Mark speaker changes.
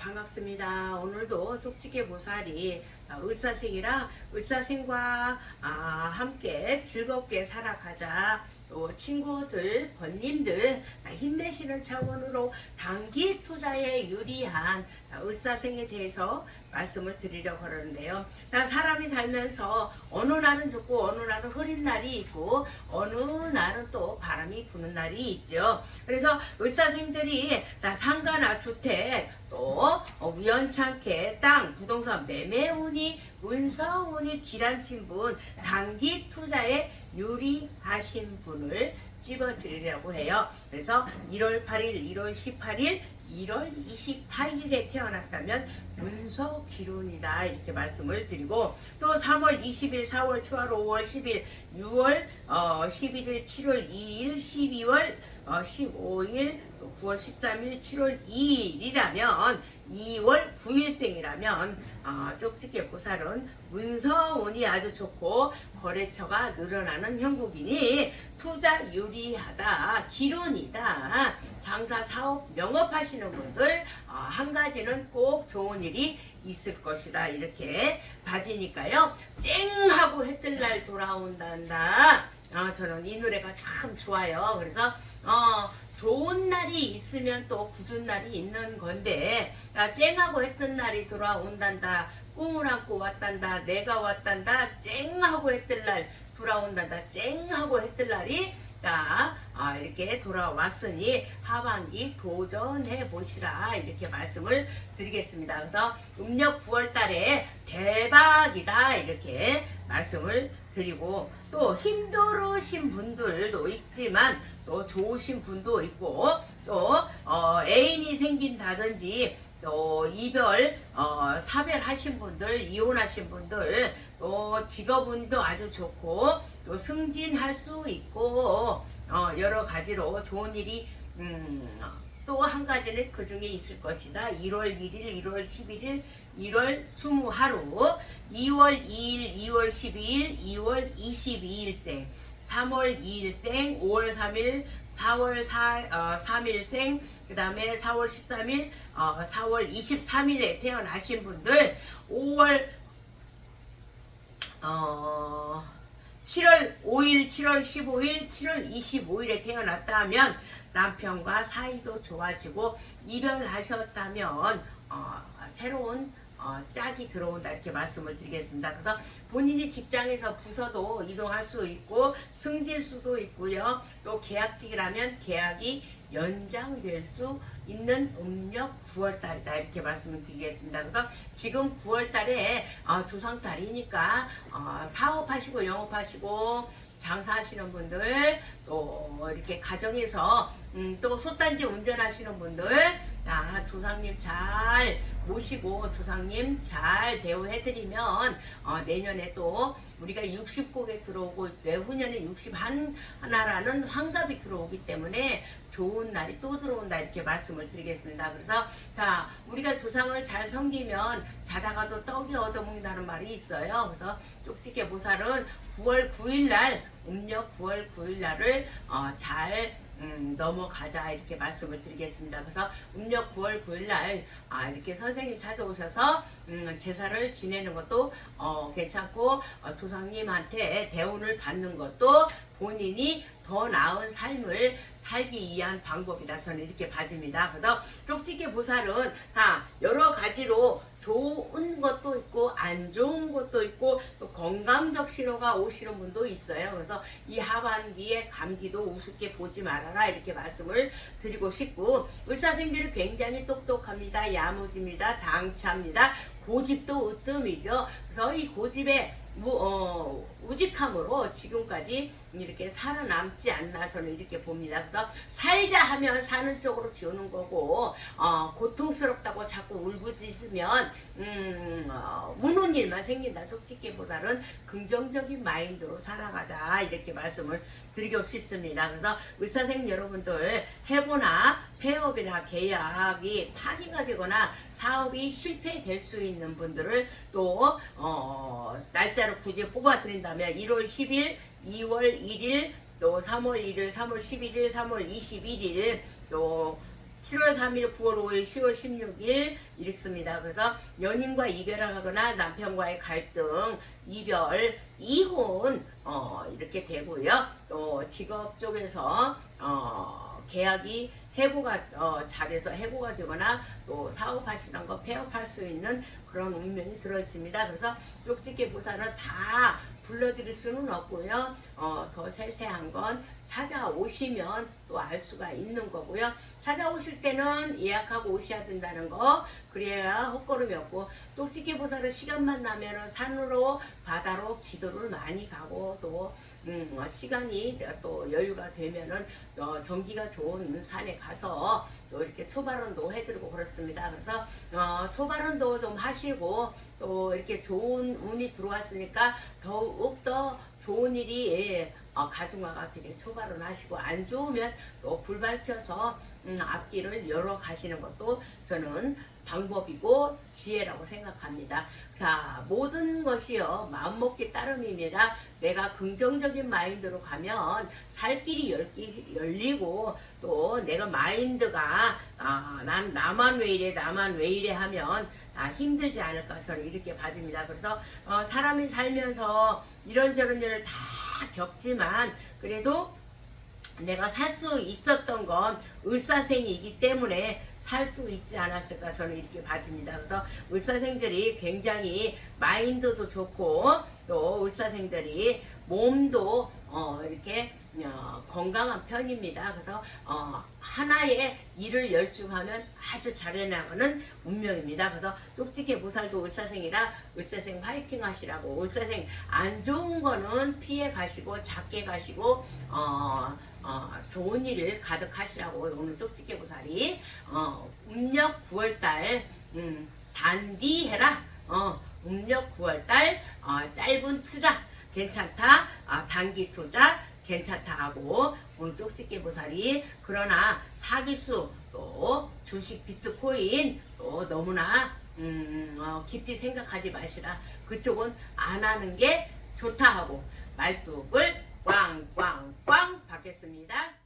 Speaker 1: 반갑습니다. 오늘도 쪽지게 보살이 아, 을사생이라 을사생과 아, 함께 즐겁게 살아가자. 또 친구들, 번님들 아, 힘내시는 차원으로 단기 투자에 유리한 아, 을사생에 대해서 말씀을 드리려고 하는데요. 나 사람이 살면서 어느 날은 좋고 어느 날은 흐린 날이 있고 어느 날은 또 바람이 부는 날이 있죠. 그래서 을사생들이 나 상가나 주택 또 어, 우연찮게 땅, 부동산 매매운이 문서운이 기란친 분 단기 투자에 유리하신 분을 찝어 드리려고 해요. 그래서 1월 8일, 1월 18일, 1월 28일에 태어났다면 문서 기론이다 이렇게 말씀을 드리고 또 3월 20일, 4월, 7월, 5월, 10일, 6월 어, 11일, 7월 2일, 12월 어, 15일, 또 9월 13일, 7월 2일이라면 2월 9일생이라면 어, 쪽집게 보살은 문서운이 아주 좋고 거래처가 늘어나는 형국이니 투자 유리하다 기론이다. 장사 사업 명업하시는 분들 어, 한 가지는 꼭 좋은 일이 있을 것이다. 이렇게 봐지니까요. 쨍 하고 해뜰 날 돌아온단다 어, 저는 이 노래가 참 좋아요. 그래서 어, 좋은 날이 있으면 또 굳은 날이 있는 건데 아, 쨍하고 했던 날이 돌아온단다. 꿈을 안고 왔단다. 내가 왔단다. 쨍하고 했던 날 돌아온단다. 쨍하고 했던 날이 자 아, 이렇게 돌아왔으니 하반기 도전해 보시라. 이렇게 말씀을 드리겠습니다. 그래서 음력 9월 달에 대박이다. 이렇게 말씀을 드리고 또 힘들으신 분들도 있지만 또 좋으신 분도 있고 또 어, 애인이 생긴다든지 또 이별 어, 사별하신 분들 이혼하신 분들 또 직업운도 아주 좋고 또 승진할 수 있고 어, 여러 가지로 좋은 일이 음, 또한 가지는 그 중에 있을 것이다. 1월 1일, 1월 11일, 1월 20하루, 2월 2일, 2월 12일, 2월 22일생, 3월 2일생, 5월 3일, 4월 4, 어, 3일생, 그 다음에 4월 13일, 어, 4월 23일에 태어나신 분들, 5월, 어, 7월 5일, 7월 15일, 7월 25일에 태어났다 하면 남편과 사이도 좋아지고 이별하셨다면 어, 새로운 어, 짝이 들어온다 이렇게 말씀을 드리겠습니다. 그래서 본인이 직장에서 부서도 이동할 수 있고 승질 수도 있고요. 또 계약직이라면 계약이 연장될 수 있는 음력 9월달이다 이렇게 말씀을 드리겠습니다. 그래서 지금 9월달에 어, 조상달이니까 어, 사업하시고 영업하시고 장사하시는 분들 또 이렇게 가정에서 음, 또 솥단지 운전하시는 분들 다 조상님 잘 모시고 조상님 잘 대우해드리면 어, 내년에 또 우리가 60곡에 들어오고 내후년에 60 한, 하나라는 환갑이 들어오기 때문에 좋은 날이 또 들어온다 이렇게 말씀을 드리겠습니다. 그래서 자 우리가 조상을 잘 섬기면 자다가도 떡이 얻어먹는다는 말이 있어요. 그래서 쪽지게 보살은 9월 9일 날 음력 9월 9일 날을 어, 잘 음, 넘어가자 이렇게 말씀을 드리겠습니다. 그래서 음력 9월 9일 날 아, 이렇게 선생님 찾아오셔서 음, 제사를 지내는 것도 어, 괜찮고 어, 조상님한테 대운을 받는 것도 본인이 더 나은 삶을 살기 위한 방법이다. 저는 이렇게 봐집니다. 그래서 쪽지게 보살은 다 여러 가지로 좋은 것도 있고 안 좋은 것도 있고 또 건강적 신호가 오시는 분도 있어요. 그래서 이 하반기에 감기도 우습게 보지 말아라 이렇게 말씀을 드리고 싶고 의사생들이 굉장히 똑똑합니다. 야무집니다. 당차입니다. 고집도 으뜸이죠. 그래서 이 고집에 무, 어, 우직함으로 지금까지 이렇게 살아남지 않나 저는 이렇게 봅니다. 그래서 살자 하면 사는 쪽으로 기우는 거고 어, 고통스럽다고 자꾸 울부짖으면 음, 어, 우는 일만 생긴다. 솔직히보다는 긍정적인 마인드로 살아가자 이렇게 말씀을 드리고 싶습니다. 그래서 의사생 여러분들 해고나 폐업이나 계약이 파기가 되거나 사업이 실패될 수 있는 분들을 또 어, 날짜를 굳이 뽑아 드린다면 1월 10일, 2월 1일, 또 3월 1일, 3월 11일, 3월 21일 또 7월 3일, 9월 5일, 10월 16일 이렇습니다. 그래서 연인과 이별하거나 남편과의 갈등, 이별, 이혼 어, 이렇게 되고요. 또 직업 쪽에서 어, 계약이 해고가 어, 잘해서 해고가 되거나 또 사업하시던 거 폐업할 수 있는 그런 운명이 들어 있습니다. 그래서 쪽집게 보살은 다 불러드릴 수는 없고요. 어, 더 세세한 건 찾아오시면 또 알 수가 있는 거고요. 찾아오실 때는 예약하고 오셔야 된다는 거 그래야 헛걸음이 없고 쪽집게 보살은 시간만 나면은 산으로 바다로 기도를 많이 가고 또 음, 어, 시간이 또 여유가 되면은 어, 전기가 좋은 산에 가서 또 이렇게 초발언도 해드리고 그렇습니다. 그래서 어, 초발언도 좀 하시고 또 이렇게 좋은 운이 들어왔으니까 더욱 더 좋은 일이 예, 어, 가중화가 되게 초발언 하시고 안 좋으면 또 불 밝혀서 음, 앞길을 열어 가시는 것도 저는 방법이고 지혜라고 생각합니다. 자, 모든 것이요, 마음먹기 따름입니다. 내가 긍정적인 마인드로 가면 살 길이 열 개- 열리고 또 내가 마인드가 아, 난 나만 왜 이래, 나만 왜 이래 하면 아, 힘들지 않을까 저는 이렇게 봐집니다. 그래서 어, 사람이 살면서 이런저런 일을 다 겪지만 그래도 내가 살 수 있었던 건 을사생이기 때문에 살 수 있지 않았을까 저는 이렇게 봐집니다. 그래서 을사생들이 굉장히 마인드도 좋고 또 을사생들이 몸도 어, 이렇게 어, 건강한 편입니다. 그래서 어, 하나의 일을 열중하면 아주 잘해나가는 운명입니다. 그래서 쪽집게 보살도 을사생이라 을사생 파이팅 하시라고 을사생 안 좋은 거는 피해 가시고 작게 가시고 어, 어, 좋은 일을 가득하시라고 오늘 쪽집게 보살이. 어, 음력 9월달 음, 단디해라. 어, 음력 9월달 어, 짧은 투자 괜찮다. 아, 단기 투자 괜찮다 하고 오늘 쪽집게 보살이. 그러나 사기수 또 주식 비트코인 또 너무나 음, 어, 깊이 생각하지 마시라. 그쪽은 안 하는 게 좋다 하고 말뚝을 꽝꽝꽝 받겠습니다.